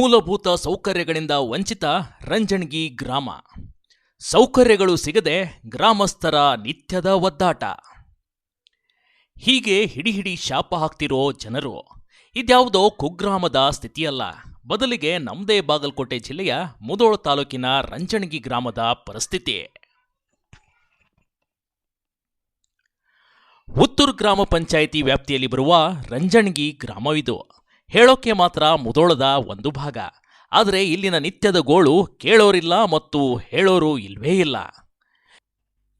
ಮೂಲಭೂತ ಸೌಕರ್ಯಗಳಿಂದ ವಂಚಿತ ರಂಜನ್ಗಿ ಗ್ರಾಮ. ಸೌಕರ್ಯಗಳು ಸಿಗದೆ ಗ್ರಾಮಸ್ಥರ ನಿತ್ಯದ ಒದ್ದಾಟ. ಹೀಗೆ ಹಿಡಿ ಹಿಡಿ ಶಾಪ ಹಾಕ್ತಿರೋ ಜನರು ಇದ್ಯಾವುದೋ ಕುಗ್ರಾಮದ ಸ್ಥಿತಿಯಲ್ಲ. ಬದಲಿಗೆ ನಮ್ಮದೇ ಬಾಗಲಕೋಟೆ ಜಿಲ್ಲೆಯ ಮುದೋಳ ತಾಲೂಕಿನ ರಂಜಣಗಿ ಗ್ರಾಮದ ಪರಿಸ್ಥಿತಿ. ಉತ್ತೂರು ಗ್ರಾಮ ಪಂಚಾಯಿತಿ ವ್ಯಾಪ್ತಿಯಲ್ಲಿ ಬರುವ ರಂಜಣಗಿ ಗ್ರಾಮವಿದು. ಹೇಳೋಕೆ ಮಾತ್ರ ಮುದೋಳದ ಒಂದು ಭಾಗ. ಆದರೆ ಇಲ್ಲಿನ ನಿತ್ಯದ ಗೋಳು ಕೇಳೋರಿಲ್ಲ ಮತ್ತು ಹೇಳೋರು ಇಲ್ವೇ ಇಲ್ಲ.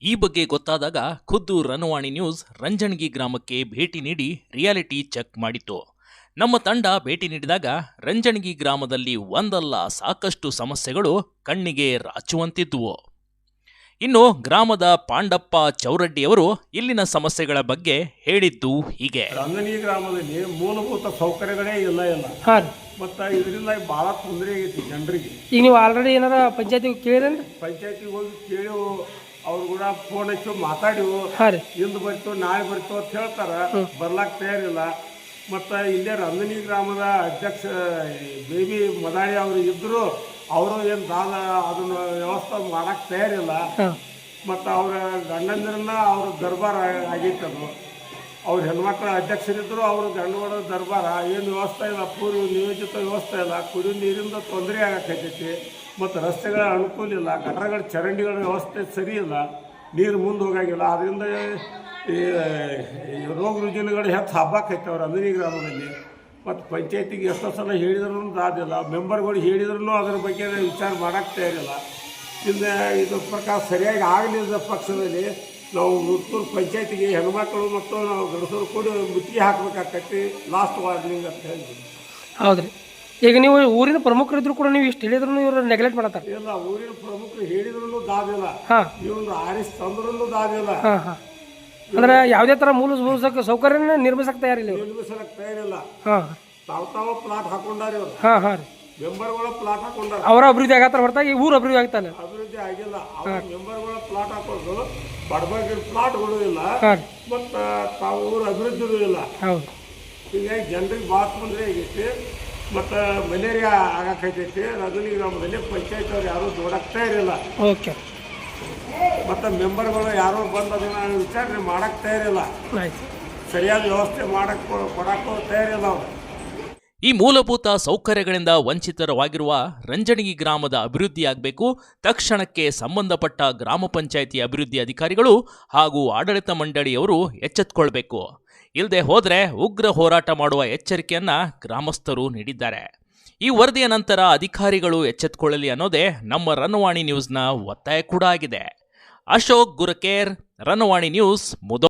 ಈ ಬಗ್ಗೆ ಗೊತ್ತಾದಾಗ ಖುದ್ದು ರನ್ವಾಣಿ ನ್ಯೂಸ್ ರಂಜನ್ಗಿ ಗ್ರಾಮಕ್ಕೆ ಭೇಟಿ ನೀಡಿ ರಿಯಾಲಿಟಿ ಚೆಕ್ ಮಾಡಿತು ನಮ್ಮ ತಂಡ ಭೇಟಿ ನೀಡಿದಾಗ ರಂಜನ್ಗಿ ಗ್ರಾಮದಲ್ಲಿ ಒಂದಲ್ಲ ಸಾಕಷ್ಟು ಸಮಸ್ಯೆಗಳು ಕಣ್ಣಿಗೆ ರಾಚುವಂತಿದ್ದುವು ಇನ್ನು ಗ್ರಾಮದ ಪಾಂಡಪ್ಪ ಚೌರಡ್ಡಿಯವರು ಇಲ್ಲಿನ ಸಮಸ್ಯೆಗಳ ಬಗ್ಗೆ ಹೇಳಿದ್ದು ಹೀಗೆ. ರಂಗನಿ ಗ್ರಾಮದಲ್ಲಿ ಮೂಲಭೂತ ಸೌಕರ್ಯಗಳೇ ಇಲ್ಲ ಇಲ್ಲ ಹಾಂ. ರೀ ಮತ್ತು ಇದರಿಂದ ಭಾಳ ತೊಂದರೆ ಆಗೈತಿ ಜನರಿಗೆ. ಈಗ ನೀವು ಆಲ್ರೆಡಿ ಏನಾರ ಪಂಚಾಯತಿ ಕೇಳಿರೇನ್ರಿ? ಪಂಚಾಯತಿಗೆ ಹೋಗಿ ಕೇಳಿ ಅವ್ರು ಕೂಡ ಫೋನ್ ಹಚ್ಚು ಮಾತಾಡಿವು. ಹಾಂ ರೀ. ಇಂದು ಬರ್ತು ನಾಳೆ ಬರ್ತು ಅಂತ ಹೇಳ್ತಾರ. ಬರ್ಲಾಕ್ ತಯಾರಿಲ್ಲ. ಮತ್ತು ಇಲ್ಲೇ ರಂಗನಿ ಗ್ರಾಮದ ಅಧ್ಯಕ್ಷ ಬೇಬಿ ಮದಾಳಿ ಅವರು ಇದ್ದರು ಅವರು ಏನು ದಾನ ಅದನ್ನ ವ್ಯವಸ್ಥೆ ಮಾಡಕ್ಕೆ ತಯಾರಿಲ್ಲ. ಮತ್ತು ಅವರ ಗಂಡಂದಿರನ್ನ ಅವ್ರ ದರ್ಬಾರ ಆಗಿತ್ತದು ಅದು. ಅವ್ರ ಹೆಣ್ಮಕ್ಳ ಅಧ್ಯಕ್ಷರಿದ್ದರು ಅವ್ರ ಗಂಡುಗಳ ದರ್ಬಾರ. ಏನು ವ್ಯವಸ್ಥೆ ಇಲ್ಲ. ಪೂರ್ವ ನಿಯೋಜಿತ ವ್ಯವಸ್ಥೆ ಇಲ್ಲ. ಕುಡಿಯೋ ನೀರಿಂದ ತೊಂದರೆ ಆಗಕ್ಕೈತೈತಿ ಮತ್ತು ರಸ್ತೆಗಳ ಅನುಕೂಲ ಇಲ್ಲ. ಗಟರಗಳ ಚರಂಡಿಗಳ ವ್ಯವಸ್ಥೆ ಸರಿ ಇಲ್ಲ. ನೀರು ಮುಂದೆ ಹೋಗಾಗಿಲ್ಲ. ಅದರಿಂದ ಈ ಈ ರೋಗ ರುಜಿನಗಳು ಹೆಚ್ಚು ಹಬ್ಬಕ್ಕೈತೆ ಅವ್ರ ಅಂದಿನಿ ಗ್ರಾಮದಲ್ಲಿ. ಮತ್ತು ಪಂಚಾಯತಿಗೆ ಎಷ್ಟೋ ಸಲ ಹೇಳಿದ್ರು ಆದಿಲ್ಲ ಮೆಂಬರ್ಗಳು ಹೇಳಿದ್ರೂ ಅದ್ರ ಬಗ್ಗೆ ವಿಚಾರ ಮಾಡೋಕ್ಕೆ ತಯಾರಿಲ್ಲ ಇನ್ನು ಇದ್ರ ಪ್ರಕಾರ ಸರಿಯಾಗಿ ಆಗಲಿಲ್ಲದ ಪಕ್ಷದಲ್ಲಿ ನಾವು ಮುತ್ತೂರು ಪಂಚಾಯತಿಗೆ ಹೆಣ್ಮಕ್ಳು ಮತ್ತು ನಾವು ಗಂಡಸರು ಕೂಡಿ ಮುತ್ತಿಗೆ ಹಾಕ್ಬೇಕಾಗ್ತೈತಿ. ಲಾಸ್ಟ್ ವಾರ್ನಿಂಗ್ ಅಂತ ಹೇಳಿದ್ವಿ ಹೌದು ರೀ ಈಗ ನೀವು ಊರಿನ ಪ್ರಮುಖರಿದ್ರು ಕೂಡ ನೀವು ಇಷ್ಟು ಹೇಳಿದ್ರು ಇವರು ನೆಗ್ಲೆಕ್ಟ್ ಮಾಡತ್ತಾರೆ. ಇಲ್ಲ ಊರಿನ ಪ್ರಮುಖರು ಹೇಳಿದ್ರು ದಾದಿಲ್ಲ ಹಾಂ. ಇವನು ಆರಿಸ್ ತಂದ್ರೂ ದಾದಿಲ್ಲ ಅಂದ್ರೆ ಯಾವುದೇ ತರ ಮೂಲ ಸೌಕರ್ಯ ಸೌಕರ್ಯನ ನಿರ್ಮಿಸಕ್ಕೆ ತಯಾರಿಲ್ಲ ಇವರು. ನಿರ್ಮಿಸಲಕ್ಕೆ ತಯಾರಿಲ್ಲ. ಹಾಂ. ತಾವು ತಾವು ಪ್ಲಾಟ್ ಹಾಕೊಂಡಾರ ಇವರು. ಹಾಂ ಹಾಂ ರೀ. ಮೆಂಬರ್ಗಳ ಪ್ಲಾಟ್ ಹಾಕೊಂಡಾರ. ಅವರ ಅಭಿವೃದ್ಧಿ ಆಗತ್ತಾರ ಹೊರತಾಗಿ ಊರು ಅಭಿವೃದ್ಧಿ ಆಗ್ತಾನೆ. ಅಭಿವೃದ್ಧಿ ಆಗಿಲ್ಲ. ಅವ್ರ ಮೆಂಬರ್ಗಳ ಪ್ಲಾಟ್ ಹಾಕೊಂಡು ಬಡಬಗ್ಗರ ಪ್ಲಾಟ್ಗಳು ಇಲ್ಲ. ಹಾಂ ರೀ. ಮತ್ತು ತಾವು ಊರ ಅಭಿವೃದ್ಧಿನೂ ಇಲ್ಲ. ಹೌದು. ಹೀಗಾಗಿ ಜನರಿಗೆ ಭಾಳ ತೊಂದರೆ ಆಗೈತಿ. ಮತ್ತು ಮಲೇರಿಯಾ ಆಗಕ್ಕೈತೈತಿ ನಮ್ಮ ಮನೆ ಪಂಚಾಯತ್ ಅವ್ರು ಯಾರೂ ನೋಡಕ್ತಾ ಇರಲಿಲ್ಲ ಓಕೆ. ಮತ್ತು ಮೆಂಬರ್ಗಳು ಯಾರೋ ಬಂದು ಅದನ್ನು ವಿಚಾರಣೆ ಮಾಡಕ್ಕೆ ತಯಾರಿಲ್ಲ ಸರಿಯಾದ ವ್ಯವಸ್ಥೆ ಮಾಡಕ್ಕೆ ಕೊಡಕ್ಕೂ ತಯಾರಿಲ್ಲ ಅವರು. ಈ ಮೂಲಭೂತ ಸೌಕರ್ಯಗಳಿಂದ ವಂಚಿತರವಾಗಿರುವ ರಂಜಣಗಿ ಗ್ರಾಮದ ಅಭಿವೃದ್ಧಿಯಾಗಬೇಕು ತಕ್ಷಣಕ್ಕೆ ಸಂಬಂಧಪಟ್ಟ ಗ್ರಾಮ ಪಂಚಾಯಿತಿ ಅಭಿವೃದ್ಧಿ ಅಧಿಕಾರಿಗಳು ಹಾಗೂ ಆಡಳಿತ ಮಂಡಳಿಯವರು ಎಚ್ಚೆತ್ತುಕೊಳ್ಬೇಕು ಇಲ್ಲದೆ ಹೋದರೆ ಉಗ್ರ ಹೋರಾಟ ಮಾಡುವ ಎಚ್ಚರಿಕೆಯನ್ನು ಗ್ರಾಮಸ್ಥರು ನೀಡಿದ್ದಾರೆ. ಈ ವರದಿಯ ನಂತರ ಅಧಿಕಾರಿಗಳು ಎಚ್ಚೆತ್ತುಕೊಳ್ಳಲಿ ಅನ್ನೋದೇ ನಮ್ಮ ರನ್ವಾಣಿ ನ್ಯೂಸ್ನ ಒತ್ತಾಯ ಕೂಡ ಆಗಿದೆ. ಅಶೋಕ್ ಗುರಕೇರ್ ರನ್ವಾಣಿ ನ್ಯೂಸ್, ಮುದೋ